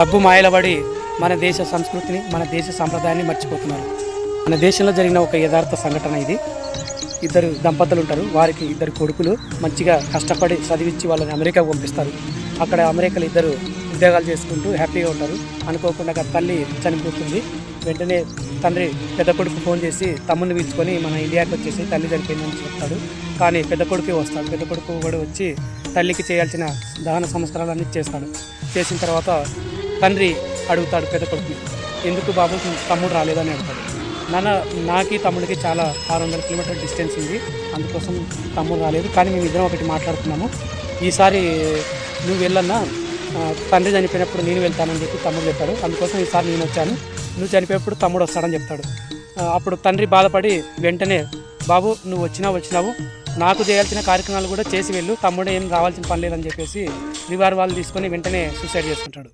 డబ్బు మాయలబడి మన దేశ సంస్కృతిని మన దేశ సాంప్రదాయాన్ని మర్చిపోతున్నారు. మన దేశంలో జరిగిన ఒక యథార్థ సంఘటన ఇది. ఇద్దరు దంపతులు ఉంటారు. వారికి ఇద్దరు కొడుకులు. మంచిగా కష్టపడి చదివించి వాళ్ళని అమెరికా పంపిస్తారు. అక్కడ అమెరికాలో ఇద్దరు ఉద్యోగాలు చేసుకుంటూ హ్యాపీగా ఉంటారు. అనుకోకుండా తల్లి చనిపోతుంది. వెంటనే తండ్రి పెద్ద కొడుకు ఫోన్ చేసి తమ్ముని పిలుచుకొని మన ఇండియాకి వచ్చేసి తల్లి చనిపోయిందని చెప్తాడు. కానీ పెద్ద కొడుకే వస్తాడు. పెద్ద కొడుకు కూడా వచ్చి తల్లికి చేయాల్సిన దహన సంస్కారాలన్నీ చేస్తాడు. చేసిన తర్వాత తండ్రి అడుగుతాడు పెద్ద కొడుకుని ఎందుకు బాబు తమ్ముడు రాలేదని అడుగుతాడు. నాన్న నాకి తమ్ముడికి చాలా ఆరు వందల కిలోమీటర్ డిస్టెన్స్ ఉంది అందుకోసం తమ్ముడు రాలేదు కానీ మేము ఇద్దరం ఒకటి మాట్లాడుతున్నాము ఈసారి నువ్వు వెళ్ళన్నా తండ్రి చనిపోయినప్పుడు నేను వెళ్తానని చెప్పి తమ్ముడు చెప్పాడు. అందుకోసం ఈసారి నేను వచ్చాను. నువ్వు చనిపోయినప్పుడు తమ్ముడు వస్తాడని చెప్తాడు. అప్పుడు తండ్రి బాధపడి వెంటనే బాబు నువ్వు వచ్చినా వచ్చినావు నాకు చేయాల్సిన కార్యక్రమాలు కూడా చేసి వెళ్ళు తమ్ముడు ఏం రావాల్సిన పని లేదని చెప్పేసి రివార్ వాళ్ళు తీసుకొని వెంటనే సూసైడ్ చేసుకుంటాడు.